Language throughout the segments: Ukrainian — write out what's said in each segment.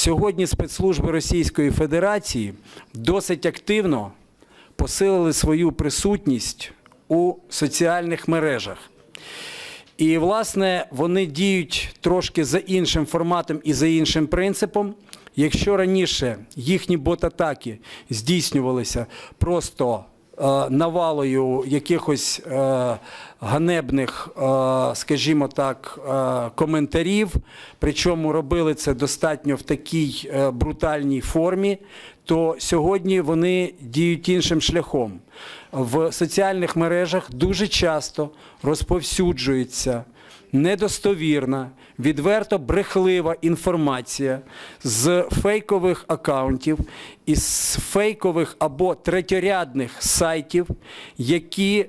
Сьогодні спецслужби Російської Федерації досить активно посилили свою присутність у соціальних мережах. І, власне, вони діють трошки за іншим форматом і за іншим принципом. Якщо раніше їхні бот-атаки здійснювалися просто навалою якихось е, ганебних, е, скажімо так, е, коментарів, причому робили це достатньо в такій е, брутальній формі, то сьогодні вони діють іншим шляхом. В соціальних мережах дуже часто розповсюджується недостовірна, відверто брехлива інформація з фейкових акаунтів із фейкових або третьорядних сайтів, які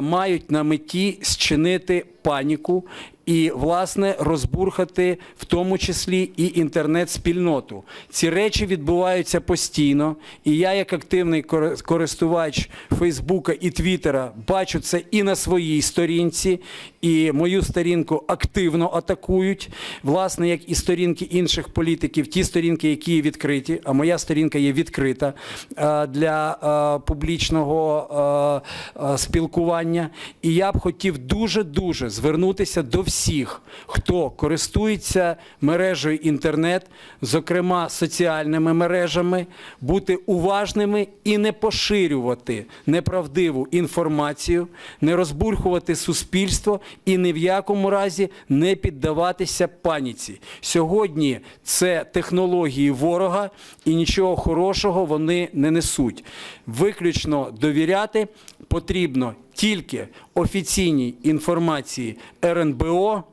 мають на меті зчинити паніку і, власне, розбурхати в тому числі і інтернет-спільноту. Ці речі відбуваються постійно, і я, як активний користувач Фейсбука і Твіттера, бачу це і на своїй сторінці, і мою сторінку активно атакують, власне, як і сторінки інших політиків, ті сторінки, які відкриті, а моя сторінка є відкрита е, для е, публічного е, е, спілкування. І я б хотів дуже-дуже звернутися до всіх, хто користується мережею інтернет, зокрема соціальними мережами, бути уважними і не поширювати неправдиву інформацію, не розбурхувати суспільство і ні в якому разі не піддаватися паніці. Сьогодні це технології ворога, і нічого хорошого вони не несуть. Виключно довіряти потрібно тільки офіційній інформації РНБО,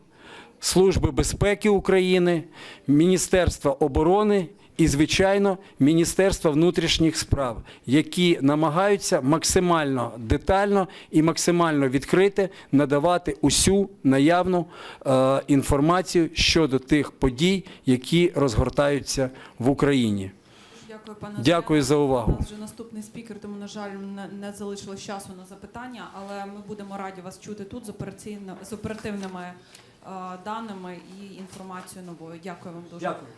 Служби безпеки України, Міністерства оборони і, звичайно, Міністерства внутрішніх справ, які намагаються максимально детально і максимально відкрито надавати усю наявну е, інформацію щодо тих подій, які розгортаються в Україні. Дякую, пане Дякую за увагу. У нас вже наступний спікер, тому на жаль, не, залишилось часу на запитання, але ми будемо раді вас чути тут з операційно з оперативними е, даними і інформацією новою. Дякую вам дуже. Дякую.